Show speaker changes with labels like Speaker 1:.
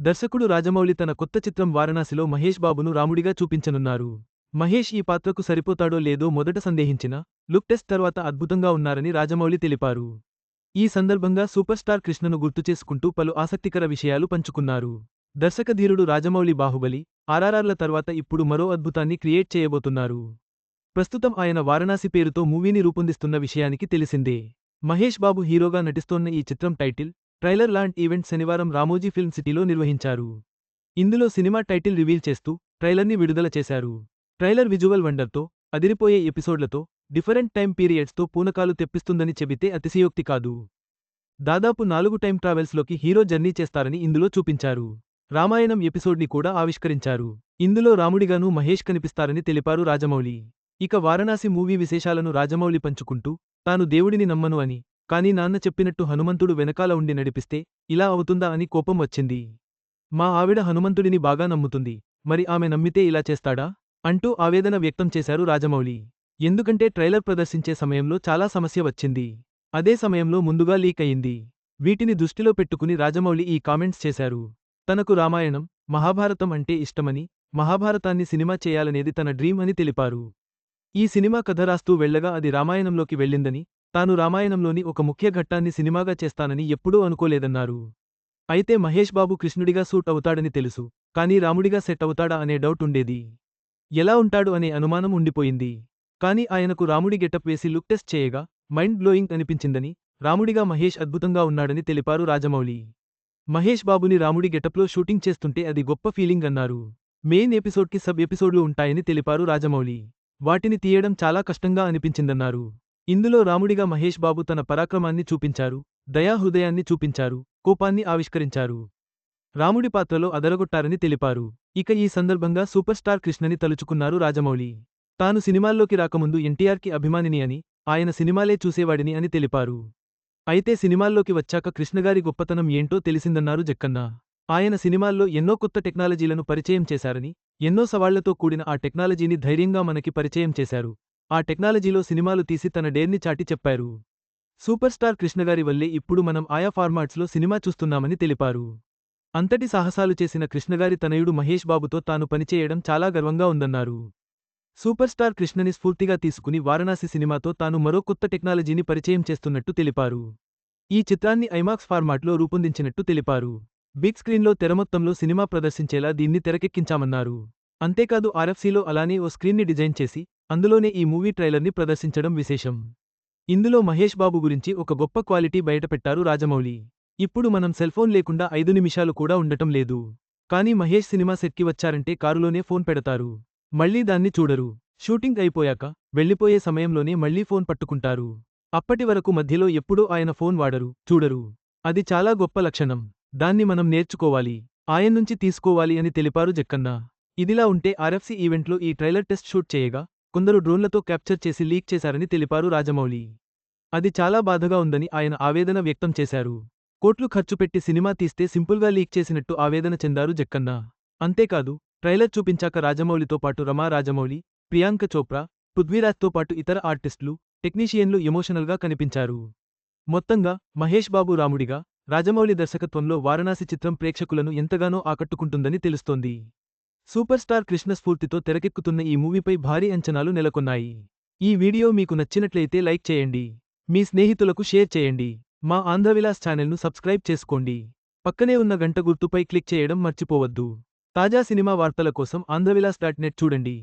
Speaker 1: దర్శకుడు రాజమౌళి తన కొత్త చిత్రం వారణాసిలో మహేష్ బాబును రాముడిగా చూపించనున్నారు. మహేష్ ఈ పాత్రకు సరిపోతాడో లేదో మొదట సందేహించిన లుక్ టెస్ట్ తర్వాత అద్భుతంగా ఉన్నారని రాజమౌళి తెలిపారు. ఈ సందర్భంగా సూపర్ స్టార్ కృష్ణను గుర్తు చేసుకుంటూ పలు ఆసక్తికర విషయాలు పంచుకున్నారు. దర్శకధీరుడు రాజమౌళి బాహుబలి ఆర్ఆర్ఆర్ల తర్వాత ఇప్పుడు మరో అద్భుతాన్ని క్రియేట్ చేయబోతున్నారు. ప్రస్తుతం ఆయన వారణాసి పేరుతో మూవీని రూపొందిస్తున్న విషయానికి తెలిసిందే. మహేష్ బాబు హీరోగా నటిస్తోన్న ఈ చిత్రం టైటిల్ ట్రైలర్ లాంట్ ఈవెంట్ శనివారం రామోజీ ఫిల్మ్ సిటీలో నిర్వహించారు. ఇందులో సినిమా టైటిల్ రివీల్ చేస్తూ ట్రైలర్ని విడుదల చేశారు. ట్రైలర్ విజువల్ వండర్తో అదిరిపోయే ఎపిసోడ్లతో డిఫరెంట్ టైం పీరియడ్స్తో పూనకాలు తెప్పిస్తుందని చెబితే అతిశయోక్తి కాదు. దాదాపు నాలుగు టైం ట్రావెల్స్లోకి హీరో జర్నీ చేస్తారని ఇందులో చూపించారు. రామాయణం ఎపిసోడ్ని కూడా ఆవిష్కరించారు. ఇందులో రాముడిగానూ మహేష్ కనిపిస్తారని తెలిపారు రాజమౌళి. ఇక వారణాసి మూవీ విశేషాలను రాజమౌళి పంచుకుంటూ తాను దేవుడిని నమ్మను అని కాని నాన్న చెప్పినట్టు హనుమంతుడు వెనకాల ఉండి నడిపిస్తే ఇలా అవుతుందా అని కోపం వచ్చింది. మా ఆవిడ హనుమంతుడిని బాగా నమ్ముతుంది. మరి ఆమె నమ్మితే ఇలా చేస్తాడా? అంటూ ఆవేదన వ్యక్తం చేశారు రాజమౌళి. ఎందుకంటే ట్రైలర్ ప్రదర్శించే సమయంలో చాలా సమస్య వచ్చింది. అదే సమయంలో ముందుగా లీక్ అయింది. వీటిని దృష్టిలో పెట్టుకుని రాజమౌళి ఈ కామెంట్స్ చేశారు. తనకు రామాయణం మహాభారతం అంటే ఇష్టమని మహాభారతాన్ని సినిమా చేయాలనేది తన డ్రీమ్ అని తెలిపారు. ఈ సినిమా కథ రాస్తూ వెళ్ళగా అది రామాయణంలోకి వెళ్ళిందని తాను రామాయణంలోని ఒక ముఖ్య ఘట్టాన్ని సినిమాగా చేస్తానని ఎప్పుడూ అనుకోలేదన్నారు. అయితే మహేష్ బాబు కృష్ణుడిగా సూట్ అవుతాడని తెలుసు కానీ రాముడిగా సెట్ అవుతాడా అనే డౌట్ ఉండేది. ఎలా ఉంటాడు అనే అనుమానం ఉండిపోయింది. కాని ఆయనకు రాముడి గెటప్ వేసి లుక్ టెస్ట్ చేయగా మైండ్ బ్లోయింగ్ అనిపించిందని రాముడిగా మహేష్ అద్భుతంగా ఉన్నాడని తెలిపారు రాజమౌళి. మహేష్ బాబుని రాముడి గెటప్లో షూటింగ్ చేస్తుంటే అది గొప్ప ఫీలింగ్ అన్నారు. మెయిన్ ఎపిసోడ్కి సబ్ ఎపిసోడ్లు ఉంటాయని తెలిపారు రాజమౌళి. వాటిని తీయడం చాలా కష్టంగా అనిపించిందన్నారు. ఇందులో రాముడిగా మహేష్ బాబు తన పరాక్రమాన్ని చూపించారు దయాహృదయాన్ని చూపించారు కోపాన్ని ఆవిష్కరించారు. రాముడి పాత్రలో అదరగొట్టారని తెలిపారు. ఇక ఈ సందర్భంగా సూపర్ స్టార్ కృష్ణని తలుచుకున్నారు రాజమౌళి. తాను సినిమాల్లోకి రాకముందు ఎన్టీఆర్కి అభిమానిని అని ఆయన సినిమాలే చూసేవాడిని అని తెలిపారు. అయితే సినిమాల్లోకి వచ్చాక కృష్ణగారి గొప్పతనం ఏంటో తెలిసిందన్నారు జక్కన్న. ఆయన సినిమాల్లో ఎన్నో కొత్త టెక్నాలజీలను పరిచయం చేశారని ఎన్నో సవాళ్ళతో కూడిన ఆ టెక్నాలజీని ధైర్యంగా మనకి పరిచయం చేశారు. ఆ టెక్నాలజీలో సినిమాలు తీసి తన డేర్ని చాటి చెప్పారు. సూపర్ స్టార్ కృష్ణగారి వల్లే ఇప్పుడు మనం ఆయా ఫార్మాట్స్లో సినిమా చూస్తున్నామని తెలిపారు. అంతటి సాహసాలు చేసిన కృష్ణగారి తనయుడు మహేష్ బాబుతో తాను పనిచేయడం చాలా గర్వంగా ఉందన్నారు. సూపర్ స్టార్ కృష్ణని స్ఫూర్తిగా తీసుకుని వారణాసి సినిమాతో తాను మరో కొత్త టెక్నాలజీని పరిచయం చేస్తున్నట్టు తెలిపారు. ఈ చిత్రాన్ని ఐమాక్స్ ఫార్మాట్లో రూపొందించినట్టు తెలిపారు. బిగ్ స్క్రీన్లో తెరమొత్తంలో సినిమా ప్రదర్శించేలా దీన్ని తెరకెక్కించామన్నారు. అంతేకాదు ఆర్ఎఫ్సీలో అలానే ఓ స్క్రీన్ని డిజైన్ చేసి అందులోనే ఈ మూవీ ట్రైలర్ని ప్రదర్శించడం విశేషం. ఇందులో మహేష్ బాబు గురించి ఒక గొప్ప క్వాలిటీ బయటపెట్టారు రాజమౌళి. ఇప్పుడు మనం సెల్ఫోన్ లేకుండా ఐదు నిమిషాలు కూడా ఉండటం లేదు. కానీ మహేష్ సినిమా సెట్కి వచ్చారంటే కారులోనే ఫోన్ పెడతారు. మళ్ళీ దాన్ని చూడరు. షూటింగ్ అయిపోయాక వెళ్ళిపోయే సమయంలోనే మళ్ళీ ఫోన్ పట్టుకుంటారు. అప్పటి వరకు మధ్యలో ఎప్పుడూ ఆయన ఫోన్ వాడరు చూడరు. అది చాలా గొప్ప లక్షణం. దాన్ని మనం నేర్చుకోవాలి. ఆయన్నుంచి తీసుకోవాలి అని తెలిపారు జక్కన్న. ఇదిలా ఉంటే ఆర్ఎఫ్సీ ఈవెంట్లో ఈ ట్రైలర్ టెస్ట్ షూట్ చేయగా కొందరు డ్రోన్లతో క్యాప్చర్ చేసి లీక్ చేశారని తెలిపారు రాజమౌళి. అది చాలా బాధగా ఉందని ఆయన ఆవేదన వ్యక్తం చేశారు. కోట్లు ఖర్చు పెట్టి సినిమా తీస్తే సింపుల్గా లీక్ చేసినట్టు ఆవేదన చెందారు జక్కన్న. అంతేకాదు ట్రైలర్ చూపించాక రాజమౌళితో పాటు రమా రాజమౌళి ప్రియాంక చోప్రా పృథ్వీరాజ్తో పాటు ఇతర ఆర్టిస్టులు టెక్నీషియన్లు ఎమోషనల్గా కనిపించారు. మొత్తంగా మహేష్ బాబు రాముడిగా రాజమౌళి దర్శకత్వంలో వారణాసి చిత్రం ప్రేక్షకులను ఎంతగానో ఆకట్టుకుంటుందని తెలుస్తోంది. సూపర్ స్టార్ కృష్ణ స్ఫూర్తితో తెరకెక్కుతున్న ఈ మూవీపై భారీ అంచనాలు నెలకొన్నాయి. ఈ వీడియో మీకు నచ్చినట్లయితే లైక్ చేయండి. మీ స్నేహితులకు షేర్ చేయండి. మా ఆంధ్రవిలాస్ ఛానల్ను సబ్స్క్రైబ్ చేసుకోండి. పక్కనే ఉన్న గంట గుర్తుపై క్లిక్ చేయడం మర్చిపోవద్దు. తాజా సినిమా వార్తల కోసం ఆంధ్రవిలాస్ డాట్ నెట్ చూడండి.